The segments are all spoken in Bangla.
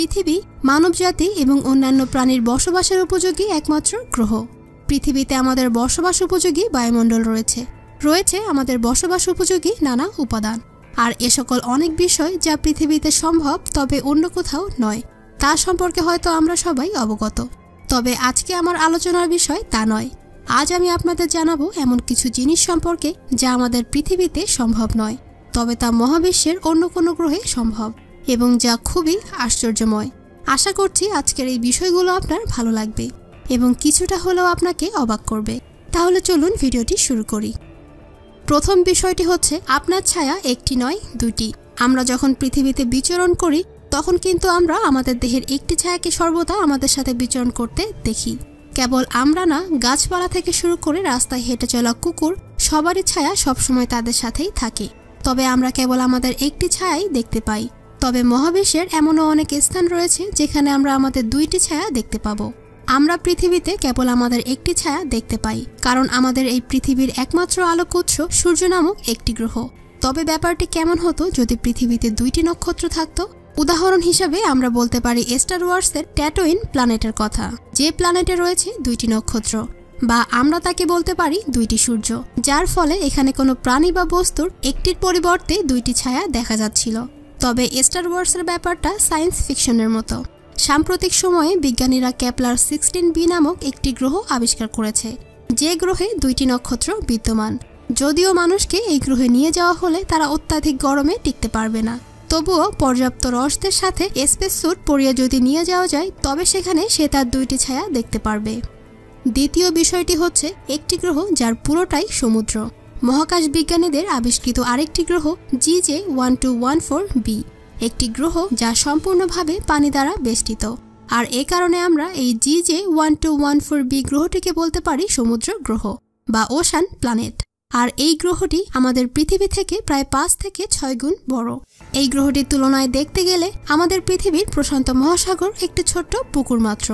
পৃথিবী মানবজাতি এবং অন্যান্য প্রাণীর বসবাসের উপযোগী একমাত্র গ্রহ। পৃথিবীতে আমাদের বসবাস উপযোগী বায়ুমণ্ডল রয়েছে। রয়েছে আমাদের বসবাস উপযোগী নানা উপাদান। আর এ সকল অনেক বিষয় যা পৃথিবীতে সম্ভব তবে অন্য কোথাও নয়। তা সম্পর্কে হয়তো আমরা সবাই অবগত। তবে আজকে আমার আলোচনার বিষয় তা নয়। আজ আমি আপনাদের জানাব এমন কিছু জিনিস সম্পর্কে যা আমাদের পৃথিবীতে সম্ভব নয়, তবে তা মহাবিশ্বের অন্য কোনো গ্রহে সম্ভব। এবং যা খুবই আশ্চর্যময়। আশা করছি আজকের এই বিষয়গুলো আপনার ভালো লাগবে এবং কিছুটা হলেও আপনাকে অবাক করবে। তাহলে চলুন ভিডিওটি শুরু করি। প্রথম বিষয়টি হচ্ছে, আপনার ছায়া একটি নয় দুটি আমরা যখন পৃথিবীতে বিচরণ করি, তখন কিন্তু আমরা আমাদের দেহের একটি ছায়াকে সর্বদা আমাদের সাথে বিচরণ করতে দেখি। কেবল আমরা না, গাছপালা থেকে শুরু করে রাস্তায় হেঁটে চলা কুকুর, সবারই ছায়া সবসময় তাদের সাথেই থাকে। তবে আমরা কেবল আমাদের একটি ছায়াই দেখতে পাই। তবে মহাবিশ্বের এমনও অনেক স্থান রয়েছে যেখানে আমরা আমাদের দুইটি ছায়া দেখতে পাবো। আমরা পৃথিবীতে কেবল আমাদের একটি ছায়া দেখতে পাই, কারণ আমাদের এই পৃথিবীর একমাত্র আলোক উৎস সূর্য নামক একটি গ্রহ। তবে ব্যাপারটি কেমন হতো যদি পৃথিবীতে দুইটি নক্ষত্র থাকতো? উদাহরণ হিসাবে আমরা বলতে পারি স্টার ওয়ার্সের ট্যাটোইন প্ল্যানেটের কথা। যে প্ল্যানেটে রয়েছে দুইটি নক্ষত্র, বা আমরা তাকে বলতে পারি দুইটি সূর্য, যার ফলে এখানে কোনো প্রাণী বা বস্তুর একটির পরিবর্তে দুইটি ছায়া দেখা যাচ্ছিল। তবে স্টার ওয়ার্সের ব্যাপারটা সায়েন্স ফিকশনের মতো। সাম্প্রতিক সময়ে বিজ্ঞানীরা ক্যাপলার সিক্সটিন বি নামক একটি গ্রহ আবিষ্কার করেছে, যে গ্রহে দুইটি নক্ষত্র বিদ্যমান। যদিও মানুষকে এই গ্রহে নিয়ে যাওয়া হলে তারা অত্যাধিক গরমে টিকতে পারবে না। তবুও পর্যাপ্ত রসদের সাথে স্পেস স্যুট পরিয়ে যদি নিয়ে যাওয়া যায়, তবে সেখানে সে তার দুইটি ছায়া দেখতে পারবে। দ্বিতীয় বিষয়টি হচ্ছে, একটি গ্রহ যার পুরোটাই সমুদ্র। মহাকাশ বিজ্ঞানীদের আবিষ্কৃত আরেকটি গ্রহ G J one two one four B একটি গ্রহ যা সম্পূর্ণভাবে পানি দ্বারা বেষ্টিত। আর এ কারণে আমরা এই G J one two one four B গ্রহটিকে বলতে পারি সমুদ্র গ্রহ বা ওশান প্ল্যানেট আর এই গ্রহটি আমাদের পৃথিবী থেকে প্রায় পাঁচ থেকে ছয় গুণ বড়। এই গ্রহটির তুলনায় দেখতে গেলে আমাদের পৃথিবীর প্রশান্ত মহাসাগর একটি ছোট্ট পুকুর মাত্র,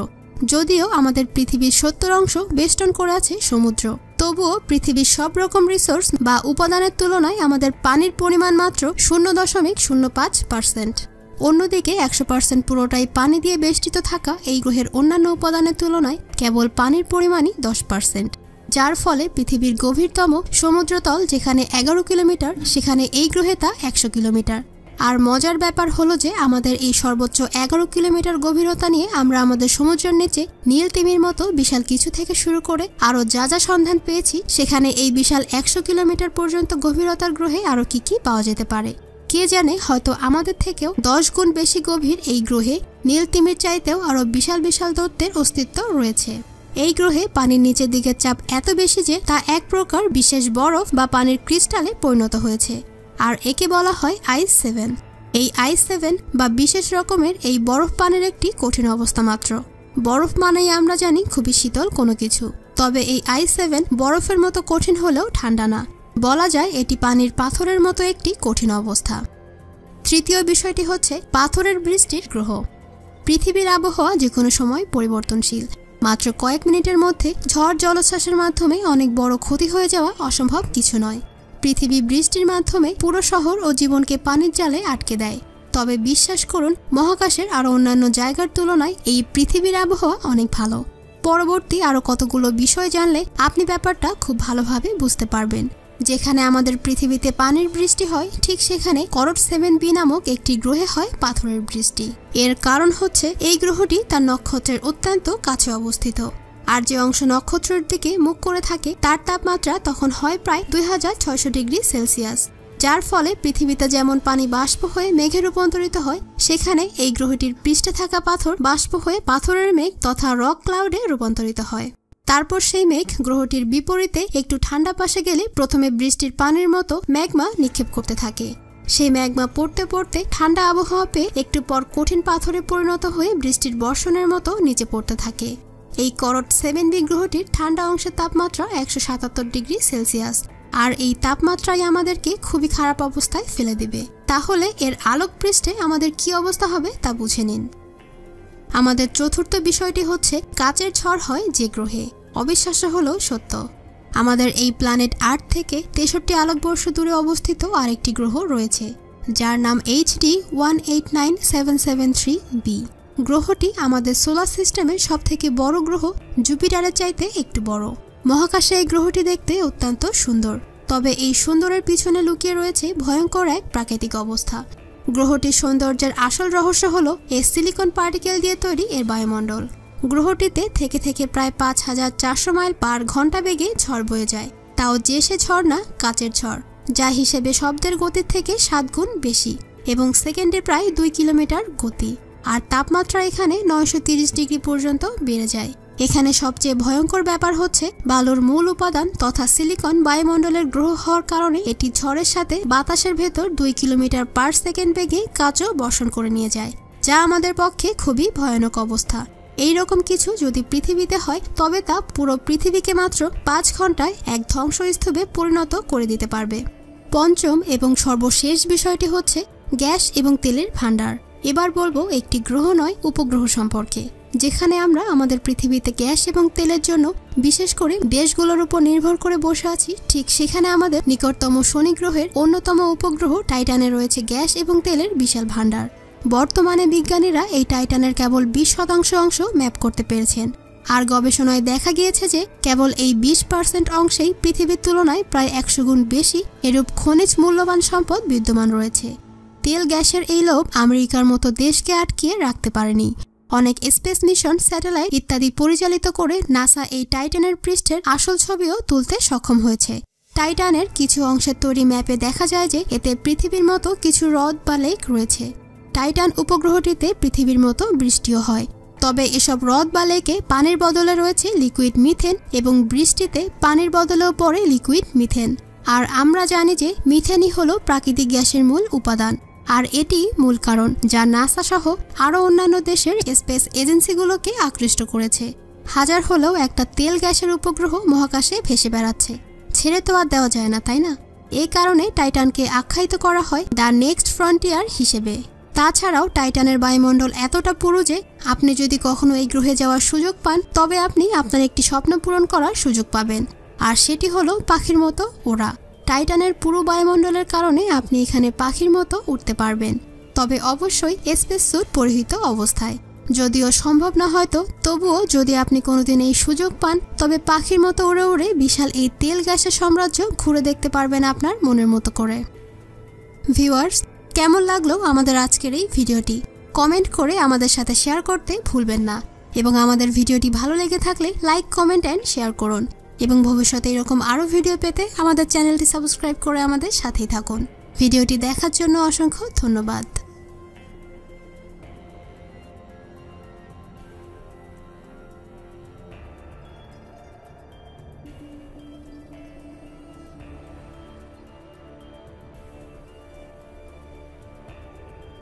যদিও আমাদের পৃথিবীর সত্তর অংশ বেষ্টন করে আছে সমুদ্র। তবুও পৃথিবীর সব রকম রিসোর্স বা উপাদানের তুলনায় আমাদের পানির পরিমাণ মাত্র শূন্য দশমিক শূন্য পাঁচ পার্সেন্ট অন্যদিকে একশো পার্সেন্ট পুরোটাই পানি দিয়ে বেষ্টিত থাকা এই গ্রহের অন্যান্য উপাদানের তুলনায় কেবল পানির পরিমাণই দশ পার্সেন্ট যার ফলে পৃথিবীর গভীরতম সমুদ্রতল যেখানে এগারো কিলোমিটার, সেখানে এই গ্রহে তা একশো কিলোমিটার। আর মজার ব্যাপার হলো যে আমাদের এই সর্বোচ্চ এগারো কিলোমিটার গভীরতা নিয়ে আমরা আমাদের সমুদ্রের নিচে নীল তিমির মতো বিশাল কিছু থেকে শুরু করে আরও যা যা সন্ধান পেয়েছি, সেখানে এই বিশাল একশো কিলোমিটার পর্যন্ত গভীরতার গ্রহে আরও কি কি পাওয়া যেতে পারে? কে জানে, হয়তো আমাদের থেকেও দশ গুণ বেশি গভীর এই গ্রহে নীল তিমির চাইতেও আরও বিশাল বিশাল দত্তের অস্তিত্ব রয়েছে। এই গ্রহে পানির নিচের দিকের চাপ এত বেশি যে তা এক প্রকার বিশেষ বরফ বা পানির ক্রিস্টালে পরিণত হয়েছে। আর একে বলা হয় আইস সেভেন। এই আইস সেভেন বা বিশেষ রকমের এই বরফ পানের একটি কঠিন অবস্থা মাত্র। বরফ মানেই আমরা জানি খুবই শীতল কোনো কিছু। তবে এই আইস সেভেন বরফের মতো কঠিন হলেও ঠান্ডা না। বলা যায় এটি পানির পাথরের মতো একটি কঠিন অবস্থা। তৃতীয় বিষয়টি হচ্ছে পাথরের বৃষ্টির গ্রহ। পৃথিবীর আবহাওয়া যে কোনো সময় পরিবর্তনশীল। মাত্র কয়েক মিনিটের মধ্যে ঝড় জলোচ্ছ্বাসের মাধ্যমে অনেক বড় ক্ষতি হয়ে যাওয়া অসম্ভব কিছু নয়। পৃথিবী বৃষ্টির মাধ্যমে পুরো শহর ও জীবনকে পানির জালে আটকে দেয়। তবে বিশ্বাস করুন, মহাকাশের আরও অন্যান্য জায়গার তুলনায় এই পৃথিবীর আবহাওয়া অনেক ভালো। পরবর্তী আরও কতগুলো বিষয় জানলে আপনি ব্যাপারটা খুব ভালোভাবে বুঝতে পারবেন। যেখানে আমাদের পৃথিবীতে পানির বৃষ্টি হয়, ঠিক সেখানে করট সেভেন বি নামক একটি গ্রহে হয় পাথরের বৃষ্টি। এর কারণ হচ্ছে, এই গ্রহটি তার নক্ষত্রের অত্যন্ত কাছে অবস্থিত। আর যে অংশ নক্ষত্রের দিকে মুখ করে থাকে, তার তাপমাত্রা তখন হয় প্রায় দুই হাজার ছয়শো ডিগ্রি সেলসিয়াস। যার ফলে পৃথিবীতে যেমন পানি বাষ্প হয়ে মেঘে রূপান্তরিত হয়, সেখানে এই গ্রহটির পৃষ্ঠে থাকা পাথর বাষ্প হয়ে পাথরের মেঘ তথা রক ক্লাউডে রূপান্তরিত হয়। তারপর সেই মেঘ গ্রহটির বিপরীতে একটু ঠান্ডা পাশে গেলে প্রথমে বৃষ্টির পানির মতো ম্যাগমা নিক্ষেপ করতে থাকে। সেই ম্যাগমা পড়তে পড়তে ঠান্ডা আবহাওয়া পেয়ে একটু পর কঠিন পাথরে পরিণত হয়ে বৃষ্টির বর্ষণের মতো নিচে পড়তে থাকে। এই করট সেভেন বি গ্রহটির ঠান্ডা অংশের তাপমাত্রা একশো সাতাত্তর ডিগ্রি সেলসিয়াস। আর এই তাপমাত্রাই আমাদেরকে খুবই খারাপ অবস্থায় ফেলে দেবে। তাহলে এর আলোক পৃষ্ঠে আমাদের কি অবস্থা হবে তা বুঝে নিন। আমাদের চতুর্থ বিষয়টি হচ্ছে, কাচের ঝড় হয় যে গ্রহে। অবিশ্বাস্য হলেও সত্য। আমাদের এই প্ল্যানেট আর্থ থেকে তেষট্টি আলোকবর্ষ দূরে অবস্থিত আরেকটি গ্রহ রয়েছে, যার নাম H D one eight nine seven seven three B গ্রহটি আমাদের সোলার সিস্টেমের সবথেকে বড় গ্রহ জুপিটারের চাইতে একটু বড়। মহাকাশে এই গ্রহটি দেখতে অত্যন্ত সুন্দর, তবে এই সুন্দরের পিছনে লুকিয়ে রয়েছে ভয়ঙ্কর এক প্রাকৃতিক অবস্থা। গ্রহটির সৌন্দর্যের আসল রহস্য হলো এই সিলিকন পার্টিকেল দিয়ে তৈরি এর বায়ুমণ্ডল। গ্রহটিতে থেকে থেকে প্রায় পাঁচ হাজার চারশো মাইল পার ঘণ্টা বেগে ঝড় বয়ে যায়। তাও যে সে ঝড় না, কাচের ঝড়, যা হিসেবে শব্দের গতির থেকে সাত গুণ বেশি এবং সেকেন্ডে প্রায় দুই কিলোমিটার গতি। আর তাপমাত্রা এখানে নয়শো ডিগ্রি পর্যন্ত বেড়ে যায়। এখানে সবচেয়ে ভয়ঙ্কর ব্যাপার হচ্ছে, বালুর মূল উপাদান তথা সিলিকন বায়ুমণ্ডলের গ্রহ হওয়ার কারণে এটি ঝড়ের সাথে বাতাসের ভেতর দুই কিলোমিটার পার সেকেন্ড বেগে কাজও বর্ষণ করে নিয়ে যায়, যা আমাদের পক্ষে খুবই ভয়ানক অবস্থা। এই রকম কিছু যদি পৃথিবীতে হয়, তবে তা পুরো পৃথিবীকে মাত্র পাঁচ ঘন্টায় এক ধ্বংসস্তূপে পরিণত করে দিতে পারবে। পঞ্চম এবং সর্বশেষ বিষয়টি হচ্ছে, গ্যাস এবং তেলের ভাণ্ডার। এবার বলব একটি গ্রহ নয়, উপগ্রহ সম্পর্কে, যেখানে আমরা আমাদের পৃথিবীতে গ্যাস এবং তেলের জন্য, বিশেষ করে দেশগুলোর উপর নির্ভর করে বসে আছি, ঠিক সেখানে আমাদের নিকটতম শনি গ্রহের অন্যতম উপগ্রহ টাইটানে রয়েছে গ্যাস এবং তেলের বিশাল ভাণ্ডার। বর্তমানে বিজ্ঞানীরা এই টাইটানের কেবল বিশ শতাংশ অংশ ম্যাপ করতে পেরেছেন। আর গবেষণায় দেখা গিয়েছে যে, কেবল এই বিশ পার্সেন্ট অংশেই পৃথিবীর তুলনায় প্রায় একশো গুণ বেশি এরূপ খনিজ মূল্যবান সম্পদ বিদ্যমান রয়েছে। তেল গ্যাসের এই লোভ আমেরিকার মতো দেশকে আটকিয়ে রাখতে পারেনি। অনেক স্পেস মিশন, স্যাটেলাইট ইত্যাদি পরিচালিত করে নাসা এই টাইটানের পৃষ্ঠের আসল ছবিও তুলতে সক্ষম হয়েছে। টাইটানের কিছু অংশের তৈরি ম্যাপে দেখা যায় যে এতে পৃথিবীর মতো কিছু হ্রদ বা লেক রয়েছে। টাইটান উপগ্রহটিতে পৃথিবীর মতো বৃষ্টিও হয়। তবে এসব হ্রদ বা লেকে পানির বদলে রয়েছে লিকুইড মিথেন এবং বৃষ্টিতে পানির বদলেও পড়ে লিকুইড মিথেন। আর আমরা জানি যে মিথেনই হলো প্রাকৃতিক গ্যাসের মূল উপাদান। আর এটি মূল কারণ যা নাসা সহ আরও অন্যান্য দেশের স্পেস এজেন্সিগুলোকে আকৃষ্ট করেছে। হাজার হলেও একটা তেল গ্যাসের উপগ্রহ মহাকাশে ভেসে বেড়াচ্ছে। ছেড়ে তো আর দেওয়া যায় না, তাই না? এই কারণে টাইটানকে আখ্যায়িত করা হয় দ্য নেক্সট ফ্রন্টিয়ার হিসেবে। তাছাড়াও টাইটানের বায়ুমণ্ডল এতটা পুরো যে আপনি যদি কখনো এই গ্রহে যাওয়ার সুযোগ পান, তবে আপনি আপনার একটি স্বপ্ন পূরণ করার সুযোগ পাবেন। আর সেটি হলো পাখির মতো ওরা। টাইটানের পুরো বায়ুমণ্ডলের কারণে আপনি এখানে পাখির মতো উঠতে পারবেন। তবে অবশ্যই স্পেস স্যুট পরিহিত অবস্থায়। যদিও সম্ভব না হয়তো, তবুও যদি আপনি কোনোদিন এই সুযোগ পান, তবে পাখির মতো উড়ে উড়ে বিশাল এই তেল গ্যাসের সাম্রাজ্য ঘুরে দেখতে পারবেন আপনার মনের মতো করে। ভিউয়ার্স, কেমন লাগল আমাদের আজকের এই ভিডিওটি? কমেন্ট করে আমাদের সাথে শেয়ার করতে ভুলবেন না। এবং আমাদের ভিডিওটি ভালো লেগে থাকলে লাইক, কমেন্ট, অ্যান্ড শেয়ার করুন। এবং ভবিষ্যতে এরকম আরও ভিডিও পেতে আমাদের চ্যানেলটি সাবস্ক্রাইব করে আমাদের সাথেই থাকুন। ভিডিওটি দেখার জন্য অসংখ্য ধন্যবাদ।